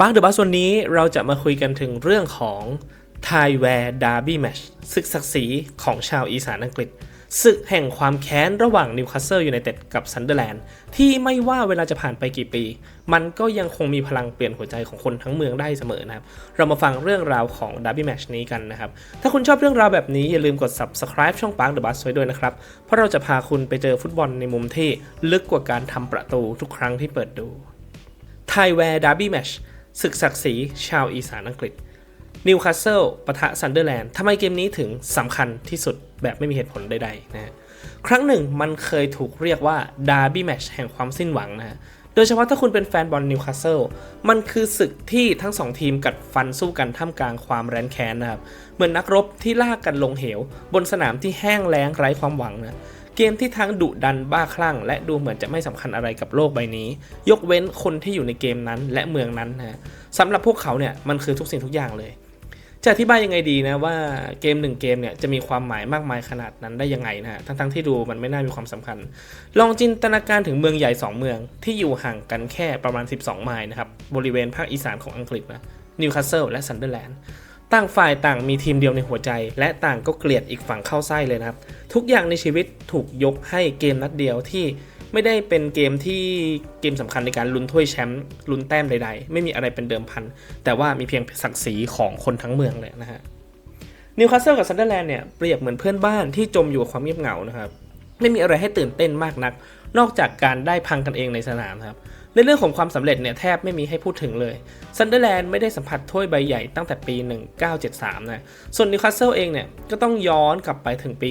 ปาร์คเดอะบัสวันนี้เราจะมาคุยกันถึงเรื่องของไทแวร์ดาร์บี้แมชศึกศักดิ์ศรีของชาวอีสานอังกฤษ ศึกแห่งความแค้นระหว่างนิวคาสเซิลยูไนเต็ดกับซันเดอร์แลนด์ที่ไม่ว่าเวลาจะผ่านไปกี่ปี มันก็ยังคงมีพลังเปลี่ยนหัวใจของคนทั้งเมืองได้เสมอนะครับ เรามาฟังเรื่องราวของดาร์บี้แมชนี้กันนะครับ ถ้าคุณชอบเรื่องราวแบบนี้อย่าลืมกด subscribe ช่องปาร์คเดอะบัสไว้ด้วยนะครับ เพราะเราจะพาคุณไปเจอฟุตบอลในมุมที่ลึกกว่าการทำประตูทุกครั้งที่เปิดดูไทแวร์ดาร์บี้แมช ศึกศักดิ์ศรีชาวอีสานอังกฤษนิวคาสเซิลปะทะซันเดอร์แลนด์ทำไมเกมนี้ถึงสำคัญที่สุดแบบไม่มีเหตุผลใดๆนะครั้งหนึ่งมันเคยถูกเรียกว่าดาร์บี้แมชแห่งความสิ้นหวังนะฮะโดยเฉพาะถ้าคุณเป็นแฟนบอลนิวคาสเซิลมันคือศึกที่ทั้งสองทีมกัดฟันสู้กันท่ามกลางความแร้นแค้นนะครับ เหมือนนักรบที่ลากกันลงเหว บนสนามที่แห้งแล้งไร้ความหวังนะ เกมที่ทั้งดุดันบ้าคลั่ง และดูเหมือนจะไม่สำคัญอะไรกับโลกใบนี้ ยกเว้นคนที่อยู่ในเกมนั้นและเมืองนั้นนะสำหรับพวกเขาเนี่ยมันคือทุกสิ่งทุกอย่างเลยจะอธิบายยังไงดีนะว่าเกมหนึ่งเกมเนี่ยจะมีความหมายมากมายขนาดนั้นได้ยังไงนะฮะทั้งๆที่ดูมันไม่น่ามีความสำคัญ ลองจินตนาการถึงเมืองใหญ่ 2 เมืองที่อยู่ห่างกันแค่ประมาณ 12 ไมล์นะครับบริเวณภาคอีสานของอังกฤษนะนิวคาสเซิลและซันเดอร์แลนด์ ต่างฝ่ายต่างมีทีมเดียวในหัวใจ และต่างก็เกลียดอีกฝั่งเข้าไส้เลยนะครับ ทุกอย่างในชีวิตถูกยกให้เกมนัดเดียวที่ไม่ได้เป็นเกมที่เกมสำคัญในการลุ้นถ้วยแชมป์ลุ้นแต้มใดๆ ไม่มีอะไรเป็นเดิมพัน แต่ว่ามีเพียงศักดิ์ศรีของคนทั้งเมืองเลยนะฮะนิวคาสเซิลกับซันเดอร์แลนด์เนี่ยเปรียบเหมือนเพื่อนบ้านที่จมอยู่กับความเงียบเหงานะครับ ไม่มีอะไรให้ตื่นเต้นมากนัก นอกจากการได้พังกันเองในสนามครับ ในเรื่องของความสำเร็จเนี่ยแทบไม่มีให้พูดถึงเลยซันเดอร์แลนด์ไม่ได้สัมผัสถ้วยใบใหญ่ตั้งแต่ปี 1973 นะ ส่วนนิวคาสเซิลเองเนี่ยก็ต้องย้อนกลับไปถึงปี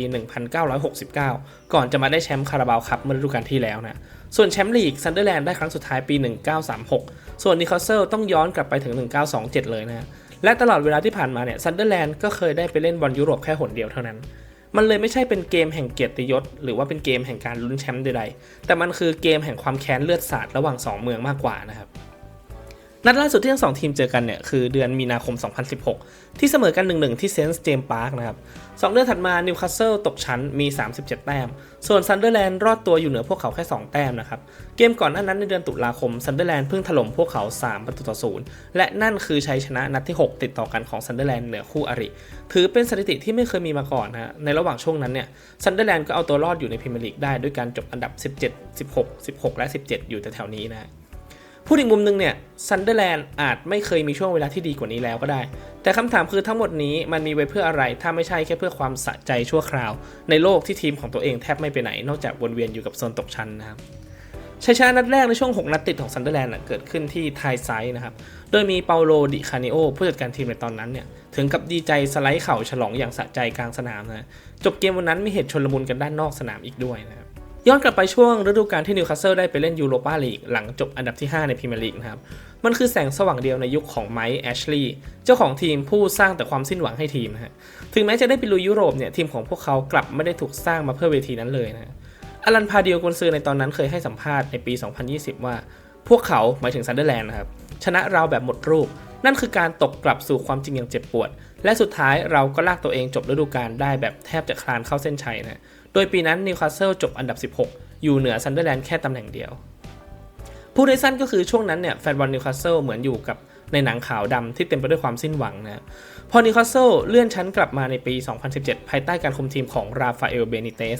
1969 ก่อนจะมาได้แชมป์คาราบาวคัพเมื่อฤดูกาลที่แล้วนะ ส่วนแชมป์ลีกซันเดอร์แลนด์ได้ครั้งสุดท้ายปี 1936 ส่วนนิวคาสเซิลต้องย้อนกลับไปถึง 1927 เลยนะ และตลอดเวลาที่ผ่านมาเนี่ยซันเดอร์แลนด์ก็เคยได้ไปเล่นบอลยุโรปแค่หนเดียวเท่านั้น มันเลยไม่ใช่เป็นเกมแห่งเกียรติยศ หรือว่าเป็นเกมแห่งการลุ้นแชมป์ใดๆแต่มันคือเกมแห่งความแค้นเลือดสาดระหว่าง 2 เมืองมากกว่านะครับ นัดล่าสุดที่ทั้งสองทีมเจอกันเนี่ยคือเดือนมีนาคม 2016 ที่เสมอกัน 1-1 ที่เซนส์เจมส์พาร์คนะครับสองเดือนถัดมานิวคาสเซิลตกชั้นมี 37 แต้ม ส่วนซันเดอร์แลนด์รอดตัวอยู่เหนือพวกเขาแค่ 2 แต้มนะครับ เกมก่อนหน้านั้นในเดือนตุลาคมซันเดอร์แลนด์เพิ่งถล่มพวกเขา 3 ประตูต่อศูนย์และนั่นคือชัยชนะนัดที่ 6 ติดต่อกันของซันเดอร์แลนด์เหนือคู่อริ ถือเป็นสถิติที่ไม่เคยมีมาก่อนนะในระหว่างช่วงนั้นเนี่ยซันเดอร์แลนด์ก็เอาตัวรอดอยู่ในพรีเมียร์ลีกได้ด้วยการจบอันดับ 17 16 16 และ 17 อยู่แถวนี้นะ พูดอีกมุมหนึงเนี่ยซันเดอร์แลนด์อาจไม่เคยมีช่วงเวลาที่ดีกว่านี้แล้วก็ได้ แต่คำถามคือทั้งหมดนี้มันมีไว้เพื่ออะไร ถ้าไม่ใช่แค่เพื่อความสะใจชั่วคราว ในโลกที่ทีมของตัวเองแทบไม่ไปไหน นอกจากวนเวียนอยู่กับโซนตกชั้นนะครับชัยชนะนัดแรกในช่วง 6 นัดติดของซันเดอร์แลนด์เกิดขึ้นที่ไทไซด์นะครับ โดยมีเปาโลดิคานิโอผู้จัดการทีมในตอนนั้นเนี่ยถึงกับดีใจสไลด์เข่าฉลองอย่างสะใจกลางสนามนะจบเกมวันนั้นมีเหตุชนลมุนกันด้านนอกสนามอีกด้วยนะครับ ย้อนกลับไปช่วงฤดูกาลที่นิวคาสเซิลได้ไปเล่นยูโรปาลีกหลังจบอันดับที่ 5 ในพรีเมียร์ลีกนะครับ มันคือแสงสว่างเดียวในยุคของไมค์แอชลีย์เจ้าของทีมผู้สร้างแต่ความสิ้นหวังให้ทีมนะฮะถึงแม้จะได้ไปลุยยุโรปเนี่ยทีมของพวกเขากลับไม่ได้ถูกสร้างมาเพื่อเวทีนั้นเลยนะฮะอลันพาเดียกุนซือในตอนนั้นเคยให้สัมภาษณ์ในปี 2020 ว่า พวกเขาหมายถึงซันเดอร์แลนด์นะครับชนะเราแบบหมดรูป นั่นคือการตกกลับสู่ความจริงอย่างเจ็บปวด และสุดท้ายเราก็ลากตัวเองจบฤดูกาลได้แบบแทบจะคลานเข้าเส้นชัยนะ โดยปีนั้นนิวคาสเซิลจบอันดับ 16 อยู่เหนือซันเดอร์แลนด์แค่ตำแหน่งเดียวพูดในสั้นก็คือช่วงนั้นเนี่ยแฟนบอลนิวคาสเซิลเหมือนอยู่กับในหนังขาวดำที่เต็มไปด้วยความสิ้นหวังนะพอนิวคาสเซิลเลื่อนชั้นกลับมาในปี 2017 ภายใต้การคุมทีมของราฟาเอลเบนิเตส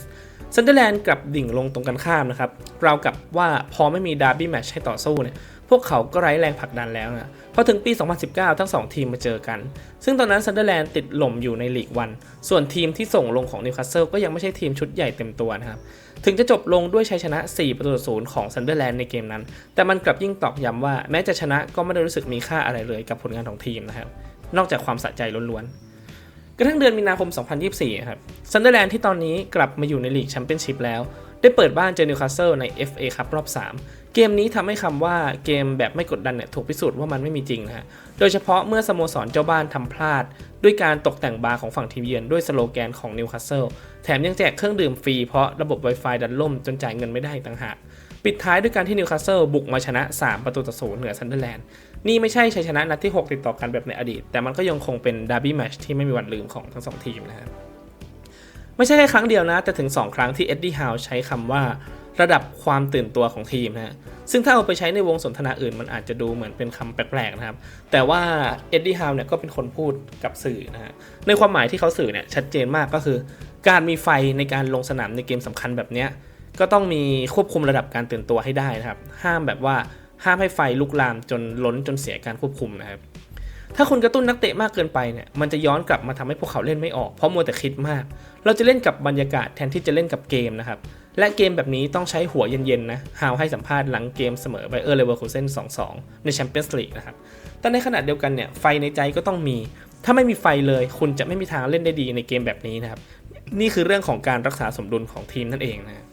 ซันเดอร์แลนด์กลับดิ่งลงตรงกันข้ามนะครับราวกับว่าพอไม่มีดาร์บี้แมตช์ให้ต่อสู้เนี่ย พวกเขาก็ไร้แรงผลักดันแล้วนะพอถึงปี 2019 ทั้ง 2 ทีมมาเจอกัน ซึ่งตอนนั้นซันเดอร์แลนด์ติดหล่มอยู่ในลีกวัน ส่วนทีมที่ส่งลงของนิวคาสเซิลก็ยังไม่ใช่ทีมชุดใหญ่เต็มตัวนะครับ ถึงจะจบลงด้วยชัยชนะ 4 ประตูต่อศูนย์ของซันเดอร์แลนด์ในเกมนั้น แต่มันกลับยิ่งตอกย้ำว่าแม้จะชนะก็ไม่ได้รู้สึกมีค่าอะไรเลยกับผลงานของทีมนะครับ นอกจากความสะใจล้วนๆ กระทั่งเดือนมีนาคม 2024 ครับ ซันเดอร์แลนด์ที่ตอนนี้กลับมาอยู่ในลีกแชมเปี้ยนชิพแล้ว ได้เปิดบ้านเจอนิวคาสเซิลใน FA ครับรอบ 3 เกมนี้ทำให้คำว่าเกมแบบไม่กดดันเนี่ยถูกพิสูจน์ว่ามันไม่มีจริงนะฮะ โดยเฉพาะเมื่อสโมสรเจ้าบ้านทำพลาด ด้วยการตกแต่งบาร์ของฝั่งทีมเยือนด้วยสโลแกนของนิวคาสเซิลแถมยังแจกเครื่องดื่มฟรีเพราะระบบ Wi-Fi ดันล่มจนจ่ายเงินไม่ได้ต่างหากปิดท้ายด้วยการที่นิวคาสเซิลบุกมาชนะ 3 ประตูต่อศูนย์เหนือซันเดอร์แลนด์นี่ไม่ใช่ชัยชนะนัดที่ 6 ติดต่อกันแบบในอดีต แต่มันก็ยังคงเป็นดาร์บี้แมชที่ไม่มีวันลืมของทั้งสองทีมนะครับไม่ใช่แค่ครั้งเดียวนะ แต่ถึง 2 ครั้งที่เอ็ดดี้ฮาวใช้คำว่า ระดับความตื่นตัวของทีมนะฮะซึ่งถ้าเอาไปใช้ในวงสนทนาอื่น มันอาจจะดูเหมือนเป็นคำแปลกๆนะครับ แต่ว่าเอ็ดดี้ฮาวเนี่ยก็เป็นคนพูดกับสื่อนะฮะในความหมายที่เขาสื่อเนี่ยชัดเจนมากก็คือ การมีไฟในการลงสนามในเกมสำคัญแบบเนี้ยก็ต้องมีควบคุมระดับการตื่นตัวให้ได้นะครับ ห้ามแบบว่าห้ามให้ไฟลุกลามจนล้นจนเสียการควบคุมนะครับ ถ้าคุณกระตุ้นนักเตะมากเกินไปเนี่ยมันจะย้อนกลับมาทำให้พวกเขาเล่นไม่ออกเพราะมัวแต่คิดมาก เราจะเล่นกับบรรยากาศแทนที่จะเล่นกับเกมนะครับ และเกมแบบนี้ต้องใช้หัวเย็นๆนะฮาวให้สัมภาษณ์หลังเกมเสมอไบเออร์เลเวอร์คูเซน2-2 ในแชมเปี้ยนส์ลีกนะครับ แต่ในขณะเดียวกันเนี่ยไฟในใจก็ต้องมี ถ้าไม่มีไฟเลยคุณจะไม่มีทางเล่นได้ดีในเกมแบบนี้นะครับ นี่คือเรื่องของการรักษาสมดุลของทีมนั่นเองนะ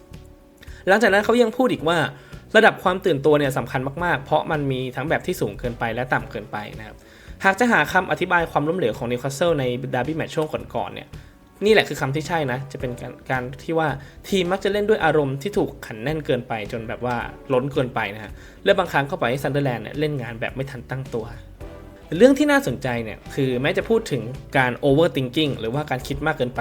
หลังจากนั้นเขายังพูดอีกว่าระดับความตื่นตัวเนี่ยสำคัญมากๆ เพราะมันมีทั้งแบบที่สูงเกินไปและต่ำเกินไปนะครับ หากจะหาคำอธิบายความล้มเหลวของนิวคาสเซิลในดาร์บี้แมตช์ช่วงก่อนๆเนี่ย นี่แหละคือคำที่ใช่นะ จะเป็นการการที่ว่าทีมมักจะเล่นด้วยอารมณ์ที่ถูกขันแน่นเกินไปจนแบบว่าล้นเกินไปนะฮะ และบางครั้งก็ปล่อยให้ซันเดอร์แลนด์เนี่ยเล่นงานแบบไม่ทันตั้งตัว เรื่องที่น่าสนใจเนี่ยคือแม้จะพูดถึงการ overthinking หรือว่าการคิดมากเกินไป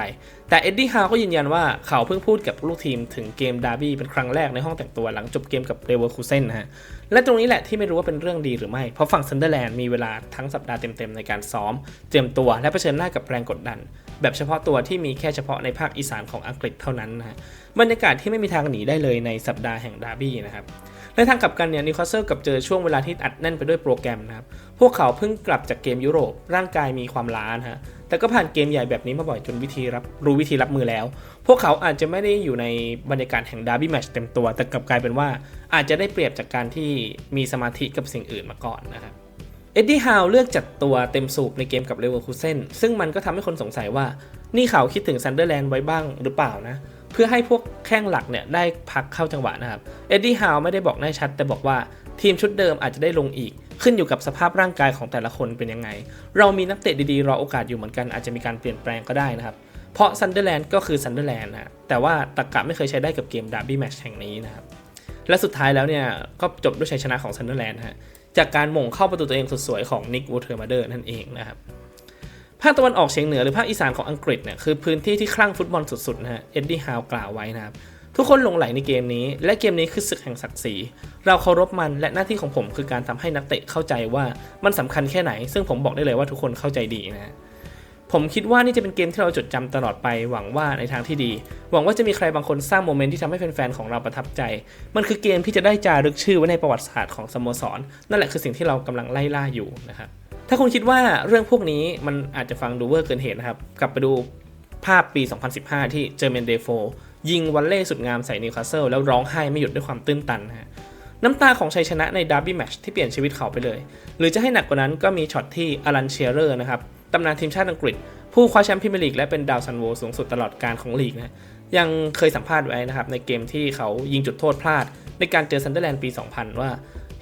แต่เอ็ดดี้ฮาวก็ยืนยันว่าเขาเพิ่งพูดกับลูกทีมถึงเกมดาร์บี้เป็นครั้งแรกในห้องแต่งตัวหลังจบเกมกับเรเวอร์คูเซนนะฮะ และตรงนี้แหละที่ไม่รู้ว่าเป็นเรื่องดีหรือไม่ เพราะฝั่งซันเดอร์แลนด์มีเวลาทั้งสัปดาห์เต็มๆในการซ้อม เตรียมตัวและเผชิญหน้ากับแรงกดดัน แบบเฉพาะตัวที่มีแค่เฉพาะในภาคอีสานของอังกฤษเท่านั้นนะฮะบรรยากาศที่ไม่มีทางหนีได้เลยในสัปดาห์แห่งดาร์บี้นะครับ ในทางกลับกันเนี่ยนิวคาสเซิลกับเจอช่วงเวลาที่อัดแน่นไปด้วยโปรแกรมนะครับ พวกเขาเพิ่งกลับจากเกมยุโรป ร่างกายมีความล้านะฮะ แต่ก็ผ่านเกมใหญ่แบบนี้มาบ่อยจนวิธีรับรู้วิธีรับมือแล้ว พวกเขาอาจจะไม่ได้อยู่ในบรรยากาศแห่งดาร์บี้แมชเต็มตัว แต่กลับกลายเป็นว่าอาจจะได้เปรียบจากการที่มีสมาธิกับสิ่งอื่นมาก่อนนะครับเอ็ดดี้ฮาวเลือกจัดตัวเต็มสูบในเกมกับเลเวอร์คูเซนซึ่งมันก็ทำให้คนสงสัยว่านี่เขาคิดถึงซันเดอร์แลนด์ไว้บ้างหรือเปล่านะ เพื่อให้พวกแข้งหลักเนี่ยได้พักเข้าจังหวะนะครับ เอ็ดดี้ฮาวไม่ได้บอกแน่ชัด แต่บอกว่าทีมชุดเดิมอาจจะได้ลงอีก ขึ้นอยู่กับสภาพร่างกายของแต่ละคนเป็นยังไง เรามีนักเตะดีๆ รอโอกาสอยู่เหมือนกันอาจจะมีการเปลี่ยนแปลงก็ได้นะครับ เพราะซันเดอร์แลนด์ก็คือซันเดอร์แลนด์นะแต่ว่าตะกะไม่เคยใช้ได้กับเกมดาร์บี้แมตช์แห่งนี้นะครับและสุดท้ายแล้วเนี่ยก็จบด้วยชัยชนะของซันเดอร์แลนด์ฮะจากการหม่งเข้าประตูตัวเองสุดสวยของนิกวูเทอร์มาเดอร์นั่นเองนะครับ ภาคตะวันออกเฉียงเหนือหรือภาคอีสานของอังกฤษเนี่ยคือพื้นที่ที่คลั่งฟุตบอลสุดๆนะฮะเอ็ดดี้ฮาวกล่าวไว้นะครับทุกคนหลงไหลในเกมนี้ และเกมนี้คือศึกแห่งศักดิ์ศรีเราเคารพมันและหน้าที่ของผมคือการทำให้นักเตะเข้าใจว่ามันสำคัญแค่ไหน ซึ่งผมบอกได้เลยว่าทุกคนเข้าใจดีนะผมคิดว่านี่จะเป็นเกมที่เราจดจำตลอดไปหวังว่าในทางที่ดี หวังว่าจะมีใครบางคนสร้างโมเมนต์ที่ทำให้แฟนๆของเราประทับใจ มันคือเกมที่จะได้จารึกชื่อไว้ในประวัติศาสตร์ของสโมสร นั่นแหละคือสิ่งที่เรากำลังไล่ล่าอยู่นะครับ ถ้าคุณคิดว่าเรื่องพวกนี้มันอาจจะฟังดูเวอร์เกินเหตุนะครับ กลับไปดูภาพปี 2015 ที่เจอร์เมนเดโฟยิงวันเล่สุดงามใส่นิวคาสเซิลแล้วร้องไห้ไม่หยุดด้วยความตื้นตันนะฮะน้ำตาของชัยชนะในดาร์บี้แมตช์ที่เปลี่ยนชีวิตเขาไปเลย หรือจะให้หนักกว่านั้นก็มีช็อตที่อลันเชียเรอร์นะครับตำนานทีมชาติอังกฤษ ผู้คว้าแชมป์พรีเมียร์ลีกและเป็นดาวซันโวสูงสุดตลอดการของลีกนะยังเคยสัมภาษณ์ไว้นะครับในเกมที่เขายิงจุดโทษพลาด ในการเจอซันเดอร์แลนด์ปี 2000 ว่า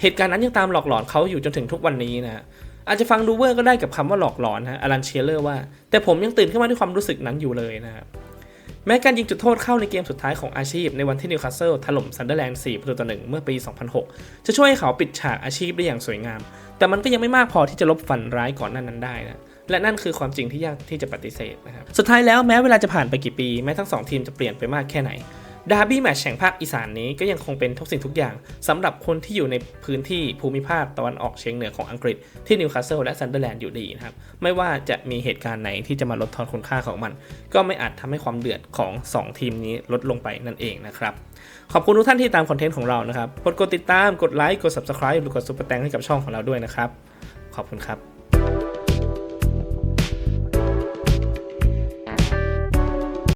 เหตุการณ์นั้นยังตามหลอกหลอนเขาอยู่จนถึงทุกวันนี้นะ อาจจะฟังดูเวอร์ก็ได้กับคำว่าหลอกหลอนฮะอลันเชียเลอร์ว่า แต่ผมยังตื่นขึ้นมาด้วยความรู้สึกนั้นอยู่เลยนะครับแม้การยิงจุดโทษเข้าในเกมสุดท้ายของอาชีพในวันที่นิวคาสเซิลถล่มซันเดอร์แลนด์ 4 ประตูต่อหนึ่งเมื่อปี 2006 จะช่วยให้เขาปิดฉากอาชีพได้อย่างสวยงาม แต่มันก็ยังไม่มากพอที่จะลบฝันร้ายก่อนหน้านั้นได้นะและนั่นคือความจริงที่ยากที่จะปฏิเสธนะครับ สุดท้ายแล้วแม้เวลาจะผ่านไปกี่ปี แม้ทั้งสองทีมจะเปลี่ยนไปมากแค่ไหน ดาร์บี้แมตช์แห่งภาคอีสานนี้ก็ยังคงเป็นทุกสิ่งทุกอย่างสำหรับคนที่อยู่ในพื้นที่ภูมิภาคตะวันออกเฉียงเหนือของอังกฤษที่นิวคาสเซิลและซันเดอร์แลนด์อยู่ดีนะครับ ไม่ว่าจะมีเหตุการณ์ไหนที่จะมาลดทอนคุณค่าของมัน ก็ไม่อาจทำให้ความเดือดของ 2 ทีมนี้ลดลงไปนั่นเองนะครับขอบคุณทุกท่านที่ตามคอนเทนต์ของเรานะครับกดกดติดตามกดไลค์กด subscribe หรือกดซุปเปอร์แตงให้กับช่องของเราด้วยนะครับขอบคุณครับ